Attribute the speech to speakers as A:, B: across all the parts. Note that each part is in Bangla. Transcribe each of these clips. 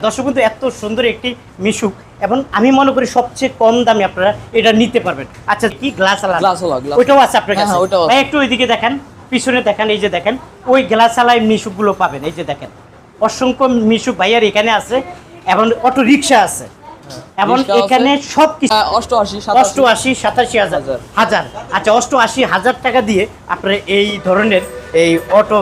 A: দর্শক কিন্তু এত সুন্দর একটি মিশুক এবং আমি মনে করি সবচেয়ে কম দামে আপনারা এটা নিতে পারবেন। আচ্ছা কি গ্লাস আলা ওইটাও আছে আপনার
B: হ্যাঁ,
A: কাছে?
B: হ্যাঁ।
A: একটু ওইদিকে দেখেন পিছনে দেখেন এই যে দেখেন ওই গ্লাস আলাই মিশুকগুলো পাবেন এই যে দেখেন। অসংখ্য মিশুক ভাইয়ার এখানে আছে এবং অটো রিক্সা আছে। এবং এখানে সব কিছু
B: হ্যাঁ, অষ্টআশি সাতাশি।
A: হাজার।
B: হাজার।
A: আচ্ছা অষ্টআশি হাজার টাকা দিয়ে আপনারা এই ধরনের এই অটো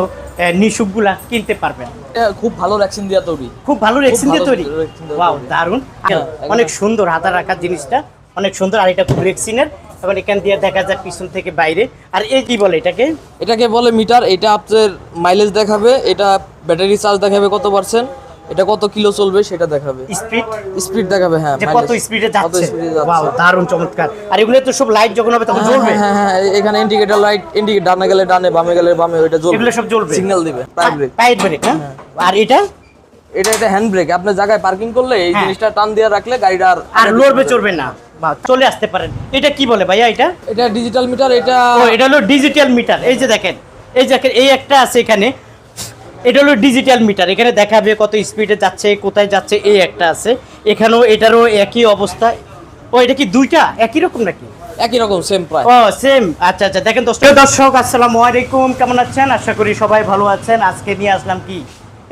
A: নিশুকগুলা কিনতে পারবেন।
B: এটা খুব ভালো ভ্যাকসিন দেওয়া তৈরি।
A: খুব ভালো রেক্সিন দিয়ে তৈরি? ওয়াও দারুণ
B: হ্যাঁ,
A: অনেক সুন্দর হাতা রাখার জিনিসটা। অনেক সুন্দর আর এটা খুব রেক্সিনের এবং এখান দিয়ে দেখা যায় পিছন থেকে বাইরে। আর এই কি বলে এটাকে?
B: এটাকে বলে মিটার এটা আপনার মাইলেজ দেখাবে এটা ব্যাটারি চার্জ দেখাবে কত পার্সেন্ট এটা কত কিলো চলবে সেটা দেখাবে।
A: স্পিড
B: স্পিড দেখাবে হ্যাঁ
A: কত স্পিডে যাচ্ছে? ওয়াও দারুণ চমৎকার। আর এগুলো তো সব লাইট যখন হবে তখন
B: হ্যাঁ,
A: জ্বলবে?
B: হ্যাঁ হ্যাঁ এখানে ইন্ডিকেটর লাইট ইন্ডিকেট ডানে গেলে ডানে বামে গেলে বামে ওইটা জ্বলবে।
A: এগুলো সব জ্বলবে?
B: সিগন্যাল দিবে প্রাইম ব্রেক
A: পাইট ব্রেক হ্যাঁ? আর এটা?
B: এটা এটা হ্যান্ড ব্রেক আপনি জায়গায় পার্কিং করলে এই
A: হ্যাঁ।
B: জিনিসটা টান দিয়ে রাখলে গাড়িটা আর
A: লড়বে চলবে। না। বা চলে আসতে পারেন। এটা কি বলে ভাইয়া এটা?
B: এটা ডিজিটাল মিটার এটা
A: ও এটা হলো ডিজিটাল মিটার এই যে দেখেন এই যে দেখেন, এই একটা আছে এখানে। এটা হলো ডিজিটাল মিটার এখানে দেখাবে কত স্পিডে যাচ্ছে কোথায় যাচ্ছে এই একটা আছে। এখানেও এটারও একই অবস্থা। ও এটা কি দুইটা? একই রকম নাকি?
B: একই রকম সেম প্রাইস
A: ও সেম আচ্ছা আচ্ছা দেখেন দর্শক দর্শক আসসালামু আলাইকুম। কেমন আছেন? আশা করি সবাই ভালো আছেন। আজকে নিয়ে আসলাম কি?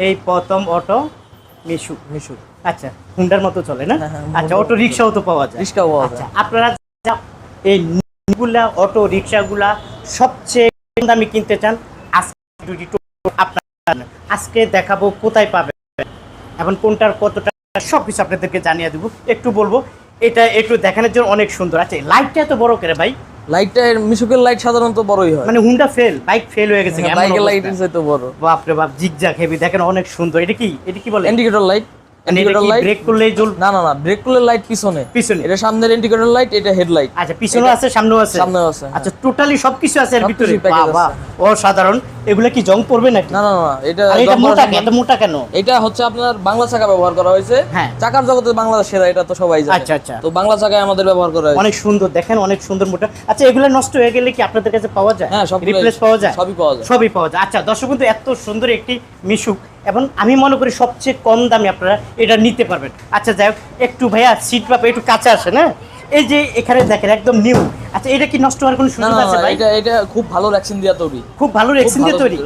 A: এই প্রথম অটো মিশু।
B: মিশু।
A: আচ্ছা হুন্ডার মতো চলে না?
B: হ্যাঁ, হ্যাঁ,
A: আচ্ছা অটো রিক্সাও তো পাওয়া যায়।
B: রিক্সাও পাওয়া
A: আচ্ছা
B: যায়।
A: আপনারা এই গুলা অটো রিক্সাগুলা সবচেয়ে কম দামে কিনতে চান আজকে ভিডিওটি আপনারা। আজকে দেখাবো কোথায় পাবে। এখন কোনটার কতটা সব কিছু আপনাদেরকে জানিয়ে দেবো। একটু বলব এটা একটু দেখানোর জন্য অনেক সুন্দর। আছে লাইটটা এত বড় করে ভাই?
B: লাইটটা মিশুকের লাইট সাধারণত বড়ই হয়।
A: মানে হুন্ডা ফেল বাইক ফেল হয়ে গেছে।
B: বাইকের লাইটের চাইতে বড়।
A: বাপরে বাপ জিগজাগ হেভি দেখেন অনেক সুন্দর। এটা কি এটা কি বলে?
B: ইন্ডিকেটর লাইট
A: এটা
B: ইন্ডিকেটর
A: কি
B: লাইট
A: ব্রেক করলেই
B: না না না ব্রেক করলে লাইট পিছনে।
A: পিছনে।
B: এটা সামনের ইন্ডিকেটর লাইট এটা হেডলাইট
A: আচ্ছা পিছনেও আছে সামনেও আছে?
B: সামনেও আছে।
A: আচ্ছা টোটালি সবকিছু আছে এর ভিতরে?
B: সবকিছুই
A: অসাধারণ। এগুলা কি জং পড়বে নাকি?
B: না না না এটা
A: এটা মোটা কেন মোটা কেন?
B: এটা হচ্ছে আপনার বাংলা চাকা ব্যবহার করা হয়েছে।
A: হ্যাঁ।
B: চাকার জগতে বাংলাদেশ সেরা এটা তো সবাই জানে।
A: আচ্ছা, আচ্ছা।
B: তো বাংলা চাকায় আমাদের ব্যবহার করা হয়েছে।
A: অনেক সুন্দর দেখেন অনেক সুন্দর মোটা। আচ্ছা এগুলো নষ্ট হয়ে গেলে কি আপনাদের কাছে পাওয়া যায়?
B: হ্যাঁ,
A: রিপ্লেস পাওয়া যায়?
B: সবই পাওয়া যায়।
A: সবই পাওয়া যায়। আচ্ছা দর্শক কিন্তু এত সুন্দর একটি মিশুক এবং আমি মনে করি সবচেয়ে কম দামে আপনারা এটা নিতে পারবেন। আচ্ছা যাই একটু ভাইয়া সিট পাবে একটু কাছে আসে না এই যে এখানে দেখেন একদম নিউ আচ্ছা এটা কি নষ্ট হওয়ার কোনো সুযোগ আছে ভাই?
B: এটা এটা খুব ভালো ভ্যাকসিন দেওয়া তৈরি।
A: খুব ভালো রেক্সিন দিয়ে তৈরি?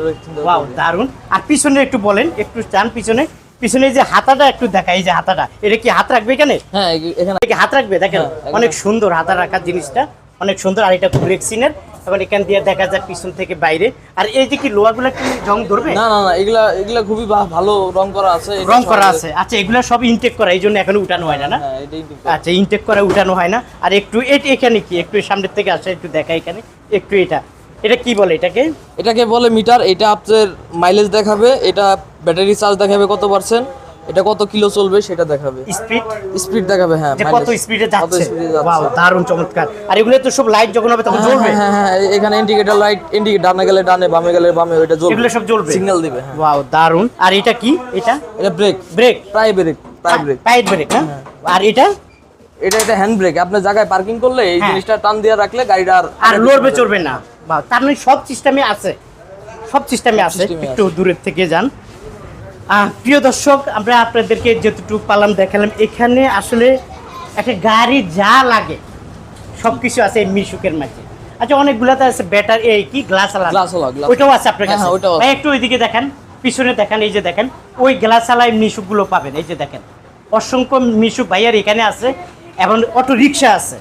A: ওয়াও দারুণ আর পিছনে একটু বলেন একটু চান পিছনে। পিছনে যে হাতাটা একটু দেখা এই যে হাতাটা এটা কি হাত রাখবে এখানে?
B: হ্যাঁ এখানে
A: কি হাত রাখবে? দেখেন
B: হ্যাঁ,
A: অনেক সুন্দর হাতা রাখার জিনিসটা অনেক সুন্দর। আর এটা খুব রেক্সিনের এবং এখান দিয়ে দেখা যায় পিছন থেকে বাইরে। আর এই যে কি লোহাগুলো কি জং ধরবে?
B: না না না এগুলা এগুলা খুবই ভালো রং করা আছে
A: রং করা আছে। আচ্ছা এগুলো সব ইনটেক করা এই জন্য এখনও উঠানো হয় না না?
B: হ্যাঁ।
A: আচ্ছা ইনটেক করা উঠানো হয় না। আর একটু এট- এখানে কি? একটু সামনের থেকে আসে একটু দেখা এখানে। একটু এটা। এটা কি বলে এটাকে?
B: এটাকে বলে মিটার এটা আপনার মাইলেজ দেখাবে এটা ব্যাটারি চার্জ দেখাবে কত পার্সেন্ট এটা কত কিলো চলবে সেটা দেখাবে।
A: স্পিড
B: স্পিড দেখাবে হ্যাঁ
A: কত। স্পিডে যাচ্ছে? ওয়াও দারুণ চমৎকার। আর এগুলো তো সব লাইট যখন হবে তখন
B: হ্যাঁ,
A: জ্বলবে?
B: হ্যাঁ হ্যাঁ হ্যাঁ, এখানে ইন্ডিকেটর লাইট ইন্ডিকেট ডানে গেলে ডানে বামে গেলে বামে ওইটা জ্বলবে।
A: এগুলো সব জ্বলবে?
B: সিগন্যাল দিবে হ্যাঁ।
A: ওয়াও দারুণ। আর এটা কি? এটা?
B: এটা ব্রেক
A: ব্রেক
B: প্রায় ব্রেক প্রায় ব্রেক
A: পাইট ব্রেক হ্যাঁ? আর এটা?
B: এটা এটা হ্যান্ড ব্রেক আপনি জায়গায় পার্কিং করলে এই
A: হ্যাঁ।
B: জিনিসটা টান দিয়ে রাখলে গাড়িটা আর
A: লড়বে চলবে না। তার মানে সব সিস্টেমে আছে। সব সিস্টেমে আছে। একটু দূরের থেকে যান। প্রিয় দর্শক আমরা আপনাদেরকে যতটুকু পালাম দেখালাম এখানে আসলে একটা গাড়ি যা লাগে সব কিছু আছে মিশুকের মাঝে। আচ্ছা অনেকগুলাতে আছে ব্যাটার এই কি গ্লাস আলা? ওইটাও আছে আপনার
B: হ্যাঁ,
A: কাছে?
B: হ্যাঁ।
A: ভাই, একটু ওইদিকে দেখেন পিছনে দেখেন এই যে দেখেন ওই গ্লাস আলাই মিশুকগুলো পাবেন এই যে দেখেন। অসংখ্য মিশুক ভাইয়ার এখানে আছে এবং অটো রিক্সা আছে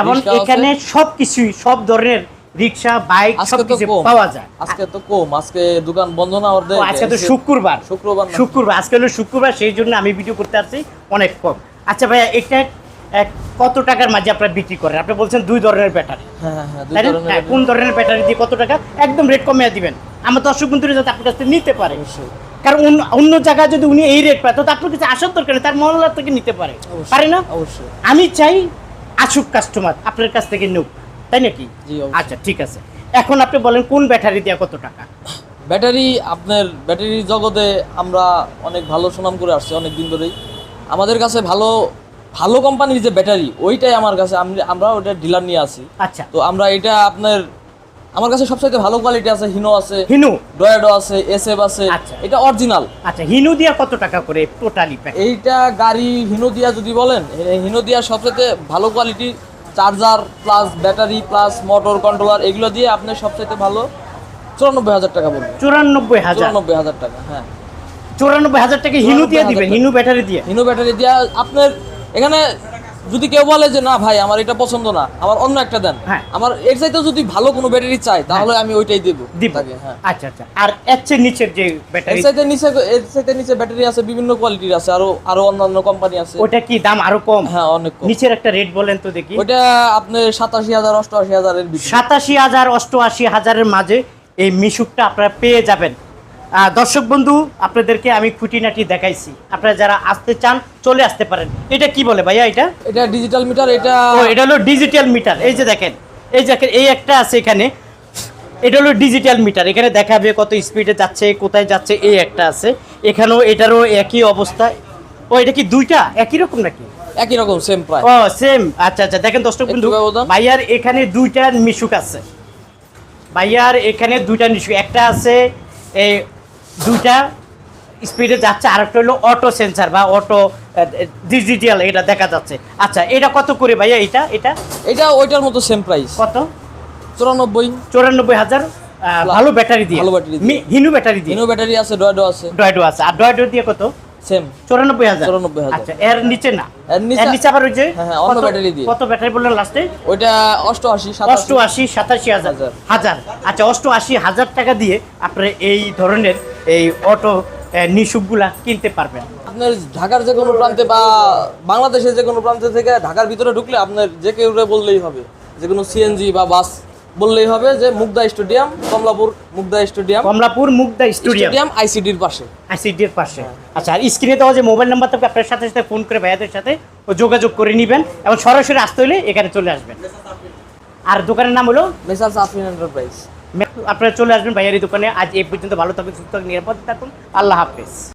A: এবং এখানে সব কিছুই সব ধরনের রিক্সা বাইক সব
B: আজকে তো
A: কিছু
B: কম।
A: পাওয়া যায়।
B: আজকে তো কম। আজকে দোকান বন্ধ না
A: ও, আজকে তো শুক্রবার।
B: শুক্রবার
A: শুক্রবার আজকে হলো শুক্রবার সেই জন্য আমি ভিডিও করতে আসছি অনেক কম। আচ্ছা ভাইয়া এটা কত টাকার মাঝে আপনারা বিক্রি করেন? আপনি বলছেন দুই ধরনের ব্যাটারি
B: হ্যাঁ হ্যাঁ হ্যাঁ
A: কোন ধরনের ব্যাটারি দিয়ে কত টাকা? একদম রেট কমিয়ে দিবেন। আমার দর্শক বন্ধুরা যাতে আপনার কাছ থেকে নিতে পারে। কারণ অন্য- জায়গায় যদি উনি এই রেট পায় তো আপনার কাছে আসার দরকার নেই, তার মহল্লা থেকে নিতে পারে। পারে না?
B: অবশ্যই।
A: আমি চাই আসুক কাস্টমার আপনার কাছ থেকে নেউক তাই নাকি। আচ্ছা ঠিক আছে। এখন আপনি বলেন কোন ব্যাটারি দিয়ে কত টাকা?
B: ব্যাটারি আপনার ব্যাটারি জগতে আমরা অনেক ভালো সুনাম করে আসছি অনেক দিন ধরেই। আমাদের কাছে ভালো ভালো কোম্পানির যে ব্যাটারি ওইটাই আমার কাছে আমি- আমরা ওটা ডিলার নিয়ে আসি
A: আচ্ছা।
B: তো আমরা এটা আপনার আমার কাছে সবচাইতে ভালো কোয়ালিটি আছে হিনো আছে
A: হিনু?
B: ডয়েডো আছে এসএফ আছে
A: আচ্ছা।
B: এটা অরিজিনাল।
A: আচ্ছা হিনু দিয়া কত টাকা করে টোটালি
B: এইটা গাড়ি হিনো দিয়া যদি বলেন হিনো দিয়া সবচেয়ে ভালো quality charger plus battery plus motor controller এগুলো দিয়ে আপনি সবচেয়ে ভালো চুরানব্বই হাজার টাকা বলুন
A: চুরানব্বই হাজার।
B: চুরানব্বই হাজার টাকা হ্যাঁ।
A: চুরানব্বই হাজার টাকা হিনু দিয়ে
B: 94,000
A: দিবেন হিনু ব্যাটারি দিয়ে।
B: হিনু ব্যাটারি দিয়ে আপনার এখানে যদি কেউ বলে যে না ভাই আমার এটা পছন্দ না আমার অন্য একটা দেন।
A: হ্যাঁ।
B: আমার এর চাইতে যদি ভালো কোনো ব্যাটারি চাই তাহলে আমি ওইটাই দেবো। হ্যাঁ।
A: আচ্ছা আচ্ছা। আর এর চেয়ে নিচের যে
B: এর চাইতে নিচে এর চাইতে নিচে ব্যাটারি আছে বিভিন্ন কোয়ালিটির আছে আরও আরও অন্যান্য কোম্পানি আছে।
A: ওটা কি দাম আরও কম?
B: হ্যাঁ অনেক কম।
A: নিচের একটা রেট বলেন তো দেখি।
B: ওইটা আপনার সাতাশি হাজার অষ্টআশি হাজারের ভিতরে।
A: সাতাশি হাজার অষ্টআশি হাজারের মাঝে এই মিশুকটা আপনারা পেয়ে যাবেন। দর্শক বন্ধু আপনাদেরকে আমি খুঁটিনাটি দেখাইছি। আপনারা যারা আসতে চান চলে আসতে পারেন। এটা কি বলে ভাইয়া এটা?
B: এটা ডিজিটাল মিটার এটা
A: ও এটা হলো ডিজিটাল মিটার এই যে দেখেন এই যে দেখেন, এই একটা আছে এখানে। এটা হলো ডিজিটাল মিটার এখানে দেখাবে কত স্পিডে যাচ্ছে কোথায় যাচ্ছে এই একটা আছে। এখানেও এটারও একই অবস্থা। ও এটা কি দুইটা? একই রকম নাকি?
B: একই রকম সেম প্রায়
A: ও সেম আচ্ছা আচ্ছা দেখেন দর্শক বন্ধু ভাইয়ার এখানে দুইটা মিশুক আছে। ভাইয়ার এখানে দুইটা মিশুক। একটা আছে এই দুইটা স্পিডে যাচ্ছে আর একটা হলো অটো সেন্সার বা অটো ডিজিটাল এটা দেখা যাচ্ছে। আচ্ছা এটা কত করে ভাইয়া এটা? এটা?
B: এটা ওইটার মতো সেম প্রাইস
A: কত?
B: চুরানব্বই।
A: চৌরানব্বই হাজার ভালো ব্যাটারি দিয়ে।
B: ভালো দিয়ে।
A: হিনু ব্যাটারি দিয়ে।
B: হিনো ব্যাটারি আছে ডয়ডো আছে।
A: ডয়ডো আছে। আর ডয়েডো দিয়ে কত?
B: সেম
A: চৌরানব্বই হাজার।
B: 94,000
A: আচ্ছা এর নিচে না।
B: এর নিচে-
A: আবার ওই যে
B: হ্যাঁ, হ্যাঁ, অন্য battery দিয়ে।
A: কত ব্যাটারি বললেন লাস্টে
B: ওইটা অষ্টআশি
A: অষ্টআশি সাতাশি হাজার।
B: হাজার।
A: হাজার। আচ্ছা অষ্টআশি হাজার টাকা দিয়ে আপনারা এই ধরনের এই অটো নিশুকগুলা কিনতে পারবেন।
B: আপনার ঢাকার যে কোনো প্রান্তে বা বাংলাদেশের যে কোনো প্রান্তে থেকে ঢাকার ভিতরে ঢুকলে আপনার যে কেউ বললেই হবে। যে কোনো সিএনজি বা বাস বললেই হবে যে Mugda stadium Kamalapur Mugda stadium.
A: Kamalapur Mugda stadium.
B: আইসিডির পাশে।
A: আইসিডির পাশে। আচ্ছা আর স্ক্রিনে দেওয়া যে মোবাইল নাম্বার থাকবে আপনার সাথে সাথে ফোন করে ভাইয়াদের সাথে ও যোগাযোগ করে নেবেন এবং সরাসরি আসতে হলে এখানে চলে আসবেন। আর দোকানের নাম হলো?
B: Messrs Afrin enterprise.
A: আপনারা চলে আসবেন ভাইয়ারি দোকানে। আজ এই পর্যন্ত ভালো থাকুন, সুস্থ থাকুন, নিরাপদ থাকুন। আল্লাহ হাফেজ।